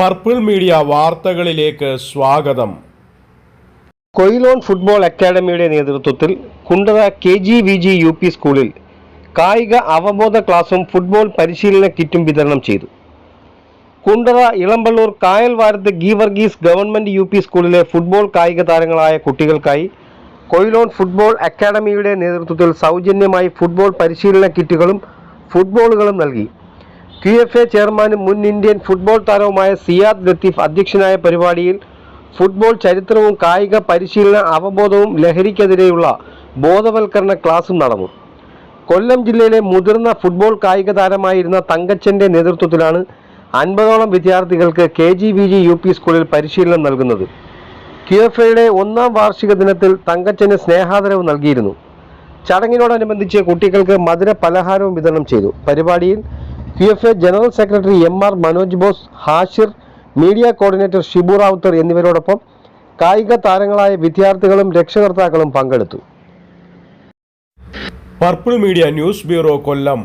Purple media വാർത്തകളിലേക്ക് സ്വാഗതം. Quilon football അക്കാദമിയുടെ നേതൃത്വത്തിൽ Kundara K G V G U P സ്കൂളിൽ കായിക അവബോധ ക്ലാസും ഫുട്ബോൾ പരിശീലന കിറ്റും വിതരണം ചെയ്തു. കുണ്ടറ ഇളമ്പള്ളൂർ കായൽവാരത്ത് ഗീവർഗീസ് ഗവൺമെന്റ് യു പി സ്കൂളിലെ ഫുട്ബോൾ കായിക താരങ്ങളായ കുട്ടികൾക്കായി കൊയിലോൺ ഫുട്ബോൾ അക്കാദമിയുടെ നേതൃത്വത്തിൽ സൗജന്യമായി ഫുട്ബോൾ പരിശീലന കിറ്റുകളും ഫുട്ബോളുകളും നൽകി. ക്യു എഫ് എ ചെയർമാനും മുൻ ഇന്ത്യൻ ഫുട്ബോൾ താരവുമായ സിയാദ് ലത്തീഫ് അധ്യക്ഷനായ പരിപാടിയിൽ ഫുട്ബോൾ ചരിത്രവും കായിക പരിശീലന അവബോധവും ലഹരിക്കെതിരെയുള്ള ബോധവൽക്കരണ ക്ലാസും നടന്നു. കൊല്ലം ജില്ലയിലെ മുതിർന്ന ഫുട്ബോൾ കായിക താരമായിരുന്ന തങ്കച്ചന്റെ നേതൃത്വത്തിലാണ് അൻപതോളം വിദ്യാർത്ഥികൾക്ക് K G V G U P സ്കൂളിൽ പരിശീലനം നൽകുന്നത്. ക്യു എഫ് എയുടെ ഒന്നാം വാർഷിക ദിനത്തിൽ തങ്കച്ചന് സ്നേഹാദരവ് നൽകിയിരുന്നു. ചടങ്ങിനോടനുബന്ധിച്ച് കുട്ടികൾക്ക് മധുര പലഹാരവും വിതരണം ചെയ്തു. പരിപാടിയിൽ Q F A general secretary M R Manoj Bose Hashir media coordinator Shibu Ravuthar എന്നിവരോടൊപ്പം കായിക താരങ്ങളായ വിദ്യാർത്ഥികളും രക്ഷകർത്താക്കളും പങ്കെടുത്തു. Purple media news bureau Kollam.